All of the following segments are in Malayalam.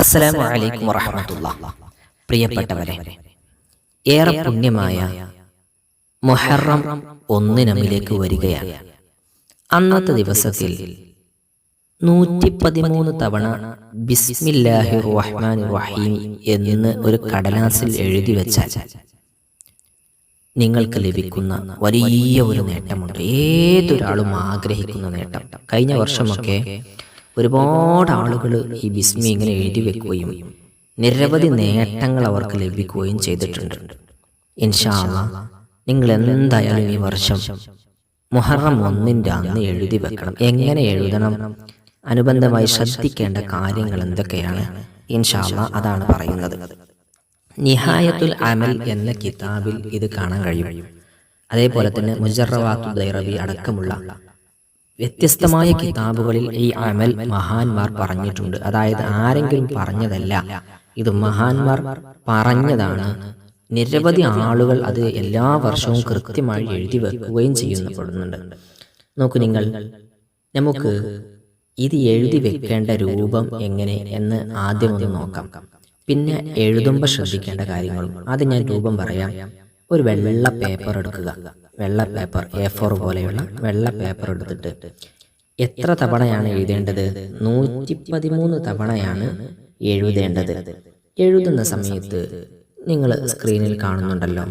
അസ്സലാമു അലൈക്കും വറഹമത്തുള്ള. പ്രിയപ്പെട്ടവരെ ഏറെ പുണ്യമായ മുഹറം ഒന്നിനമ്മിലേക്ക് വരികയാണ്. അന്നത്തെ ദിവസത്തിൽ നൂറ്റി പതിമൂന്ന് തവണ ബിസ്മില്ലാഹി റഹ്മാൻ റഹീം എന്ന് ഒരു കടലാസിൽ എഴുതി വെച്ചാൽ നിങ്ങൾക്ക് ലഭിക്കുന്ന വലിയ ഒരു നേട്ടമുണ്ട്. ഏതൊരാളും ആഗ്രഹിക്കുന്ന നേട്ടം. കഴിഞ്ഞ വർഷമൊക്കെ ഒരുപാട് ആളുകൾ ഈ ബിസ്മി ഇങ്ങനെ എഴുതി വെക്കുകയും നിരവധി നേട്ടങ്ങൾ അവർക്ക് ലഭിക്കുകയും ചെയ്തിട്ടുണ്ട്. ഇൻഷാല്ല നിങ്ങൾ എന്തായാലും ഈ വർഷം മുഹറം ഒന്നിന്റെ അന്ന് എഴുതി വെക്കണം. എങ്ങനെ എഴുതണം? അനുബന്ധമായി ശ്രദ്ധിക്കേണ്ട കാര്യങ്ങൾ എന്തൊക്കെയാണ്? ഇൻഷാല്ല അതാണ് പറയുന്നത്. നിഹായത്തുൽ അമൽ എന്ന കിതാബിൽ ഇത് കാണാൻ കഴിയും. അതേപോലെ തന്നെ മുജറവാത്തു ദൈറബി അടക്കമുള്ള വ്യത്യസ്തമായ കിതാബുകളിൽ ഈ അമൽ മഹാന്മാർ പറഞ്ഞിട്ടുണ്ട്. അതായത് ആരെങ്കിലും പറഞ്ഞതല്ല. ഇത് മഹാന്മാർ പറഞ്ഞതാണ്. നിരവധി ആളുകൾ അത് എല്ലാ വർഷവും കൃത്യമായി എഴുതി വെക്കുകയും ചെയ്യുന്നപ്പെടുന്നുണ്ട് നോക്കൂ നിങ്ങൾ നമുക്ക് ഇത് എഴുതി വെക്കേണ്ട രൂപം എങ്ങനെ എന്ന് ആദ്യം ഒന്ന് നോക്കാം. പിന്നെ എഴുതുമ്പോൾ ശ്രദ്ധിക്കേണ്ട കാര്യങ്ങളും അത് ഞാൻ രൂപം പറയാം. ഒരു വെള്ള പേപ്പർ എടുക്കുക. വെള്ള പേപ്പർ എ ഫോർ പോലെയുള്ള വെള്ള പേപ്പർ എടുത്തിട്ട് എത്ര തവണയാണ് എഴുതേണ്ടത്? നൂറ്റി പതിമൂന്ന് തവണയാണ് എഴുതേണ്ടത്. എഴുതുന്ന സമയത്ത് നിങ്ങൾ സ്ക്രീനിൽ കാണുന്നുണ്ടല്ലോ.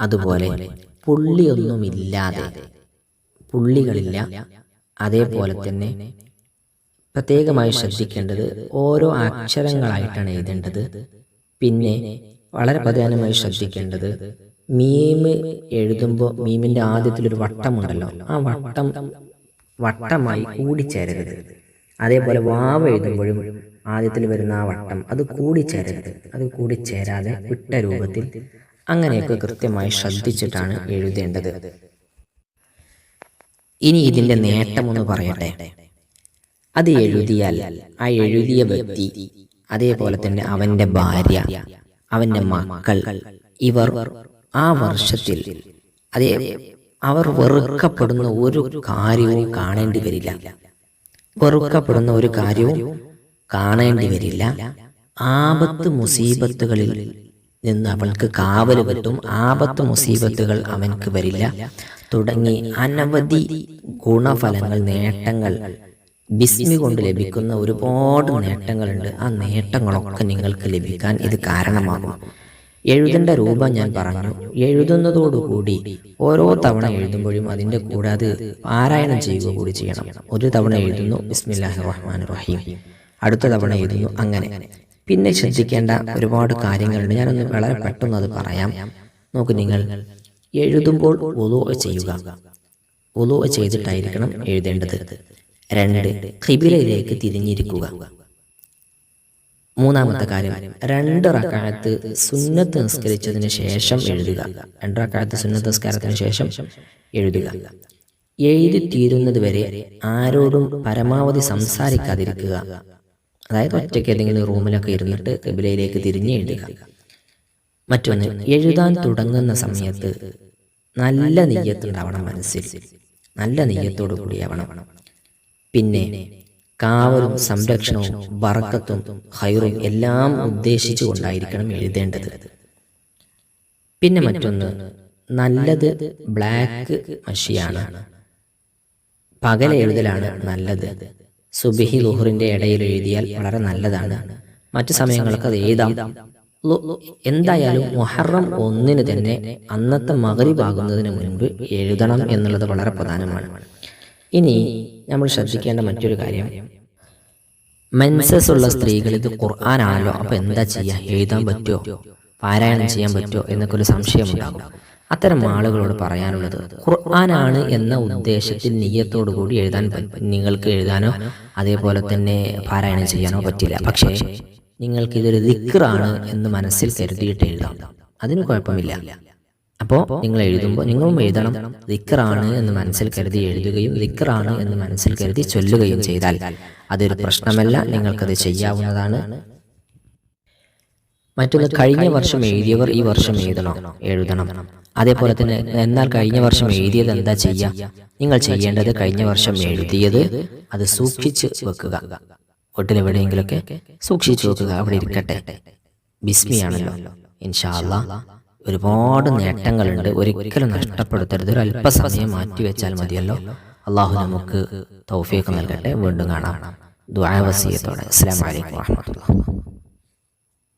അതുപോലെ പുള്ളിയൊന്നുമില്ലാതെ പുള്ളികളില്ല അതേപോലെ തന്നെ പ്രത്യേകമായി ശ്രദ്ധിക്കേണ്ടത് ഓരോ അക്ഷരങ്ങളായിട്ടാണ് എഴുതേണ്ടത്. പിന്നെ വളരെ പ്രധാനമായി ശ്രദ്ധിക്കേണ്ടത് മീമ് എഴുതുമ്പോൾ മീമിന്റെ ആദ്യത്തിലൊരു വട്ടമുണ്ടല്ലോ. ആ വട്ടം വട്ടമായി കൂടിച്ചേരരുത്. അതേപോലെ വാവ് എഴുതുമ്പോഴും ആദ്യത്തിൽ വരുന്ന ആ വട്ടം അത് കൂടിച്ചേരരുത്. അത് കൂടിച്ചേരാതെ വിട്ട രൂപത്തിൽ അങ്ങനെയൊക്കെ കൃത്യമായി ശ്രദ്ധിച്ചിട്ടാണ് എഴുതേണ്ടത്. ഇനി ഇതിന്റെ നേട്ടമൊന്ന് പറയട്ടെ. അത് എഴുതിയാൽ ആ എഴുതിയ വ്യക്തി അതേപോലെ തന്നെ അവന്റെ ഭാര്യ അവന്റെ മക്കൾ ഇവർ ആ വർഷത്തിൽ അതേ അവർ വെറുക്കപ്പെടുന്ന ഒരു കാര്യവും കാണേണ്ടി വരില്ല. വെറുക്കപ്പെടുന്ന ഒരു കാര്യവും കാണേണ്ടി വരില്ല. ആപത്ത് മുസീബത്തുകളിൽ നിന്ന് അവൾക്ക് കാവൽ കിട്ടും. ആപത്ത് മുസീബത്തുകൾ അവൻക്ക് വരില്ല. തുടങ്ങി അനവധി ഗുണഫലങ്ങൾ നേട്ടങ്ങൾ ബിസ്മി കൊണ്ട് ലഭിക്കുന്ന ഒരുപാട് നേട്ടങ്ങളുണ്ട്. ആ നേട്ടങ്ങളൊക്കെ നിങ്ങൾക്ക് ലഭിക്കാൻ ഇത് കാരണമാകും. എഴുതേണ്ട രൂപം ഞാൻ പറഞ്ഞു. എഴുതുന്നതോടുകൂടി ഓരോ തവണ എഴുതുമ്പോഴും അതിന്റെ കൂടെ അത് പാരായണം ചെയ്യുക കൂടി ചെയ്യണം. ഒരു തവണ എഴുതുന്നു. ബിസ്മില്ലാഹി റഹ്മാൻ റഹീം. അടുത്ത തവണ എഴുതുന്നു അങ്ങനെ. പിന്നെ ശ്രദ്ധിക്കേണ്ട ഒരുപാട് കാര്യങ്ങളുണ്ട്. ഞാനൊന്ന് വളരെ പെട്ടെന്ന് അത് പറയാം. നോക്ക് നിങ്ങൾ എഴുതുമ്പോൾ ഒലോ ചെയ്യുക. ഒലോ ചെയ്തിട്ടായിരിക്കണം എഴുതേണ്ടത്. രണ്ട് ഖിബിലയിലേക്ക് തിരിഞ്ഞിരിക്കുക. മൂന്നാമത്തെ കാര്യം. രണ്ട് റക്കാലത്ത് സുന്നത്ത് നിസ്കരിച്ചതിന് ശേഷം എഴുതുക. രണ്ട് റക്കാലത്ത് സുന്നത്ത് നിസ്കാരത്തിന് ശേഷം എഴുതുക. എഴുതി തീരുന്നത് വരെ ആരോടും പരമാവധി സംസാരിക്കാതിരിക്കുക. അതായത് ഒറ്റയ്ക്ക് ഏതെങ്കിലും റൂമിലൊക്കെ ഇരുന്നിട്ട് കബിലയിലേക്ക് തിരിഞ്ഞ് എഴുതുക. മറ്റൊന്ന് എഴുതാൻ തുടങ്ങുന്ന സമയത്ത് നല്ല നെയ്യത്തുണ്ടാവണം മനസ്സിൽ. നല്ല നെയ്യത്തോടു കൂടിയാവണം പിന്നെ കാവലും സംരക്ഷണവും ബറക്കത്തും ഹൈറും എല്ലാം ഉദ്ദേശിച്ചുകൊണ്ടായിരിക്കണം എഴുതേണ്ടത്. പിന്നെ മറ്റൊന്ന് നല്ലത് ബ്ലാക്ക് മഷിയാണ്. പകൽ എഴുതലാണ് നല്ലത്. സുബിഹി ലുഹറിന്റെ ഇടയിൽ എഴുതിയാൽ വളരെ നല്ലതാണ്. മറ്റു സമയങ്ങൾക്ക് അത് എഴുതാം. എന്തായാലും മുഹറം ഒന്നിന് തന്നെ അന്നത്തെ മകരിബാകുന്നതിന് മുൻപ് എഴുതണം എന്നുള്ളത് വളരെ പ്രധാനമാണ്. ഇനി നമ്മൾ ശ്രദ്ധിക്കേണ്ട മറ്റൊരു കാര്യം. മെൻസസ് ഉള്ള സ്ത്രീകൾ ഇത് ഖുർആാനാണല്ലോ. അപ്പൊ എന്താ ചെയ്യുക എഴുതാൻ പറ്റുമോ പാരായണം ചെയ്യാൻ പറ്റുമോ എന്നൊക്കെ ഒരു സംശയമുണ്ടാകും. അത്തരം ആളുകളോട് പറയാനുള്ളത് ഖുർആനാണ് എന്ന ഉദ്ദേശത്തിൽ നെയ്യത്തോടു കൂടി എഴുതാൻ നിങ്ങൾക്ക് എഴുതാനോ അതേപോലെ തന്നെ പാരായണം ചെയ്യാനോ പറ്റില്ല. പക്ഷേ നിങ്ങൾക്ക് ഇതൊരു ദിക്റാണ് എന്ന് മനസ്സിൽ കരുതിയിട്ട് എഴുതാം. അതിന് കുഴപ്പമില്ല. അപ്പോൾ നിങ്ങൾ എഴുതുമ്പോൾ നിങ്ങളും എഴുതണം. ദിക്കറാണ് എന്ന് മനസ്സിൽ കരുതി എഴുതുകയും ദിക്കറാണ് എന്ന് മനസ്സിൽ കരുതി ചൊല്ലുകയും ചെയ്താൽ അതൊരു പ്രശ്നമല്ല. നിങ്ങൾക്കത് ചെയ്യാവുന്നതാണ്. മറ്റൊന്ന് കഴിഞ്ഞ വർഷം എഴുതിയവർ ഈ വർഷം എഴുതണം. എഴുതണം. അതേപോലെ തന്നെ എന്നാൽ കഴിഞ്ഞ വർഷം എഴുതിയത് എന്താ ചെയ്യുക നിങ്ങൾ ചെയ്യേണ്ടത് കഴിഞ്ഞ വർഷം എഴുതിയത് അത് സൂക്ഷിച്ച് വെക്കുക. വീട്ടിലെവിടെയെങ്കിലൊക്കെ സൂക്ഷിച്ചു വെക്കുക. അവിടെ ഇരിക്കട്ടെ. ബിസ്മിയാണല്ലോ. ഇൻഷാല്ല ഒരുപാട് നേട്ടങ്ങളുണ്ട്. ഒരിക്കലും നഷ്ടപ്പെടുത്തരുത്. ഒരു അല്പസമയം മാറ്റിവെച്ചാൽ മതിയല്ലോ. അള്ളാഹു നമുക്ക് തൗഫീഖ് നൽകട്ടെ. വീണ്ടും കാണാം. ദുആ അസ്സാം അസ്സലാമു അലൈക്കും വറഹ്മത്തുള്ളാഹി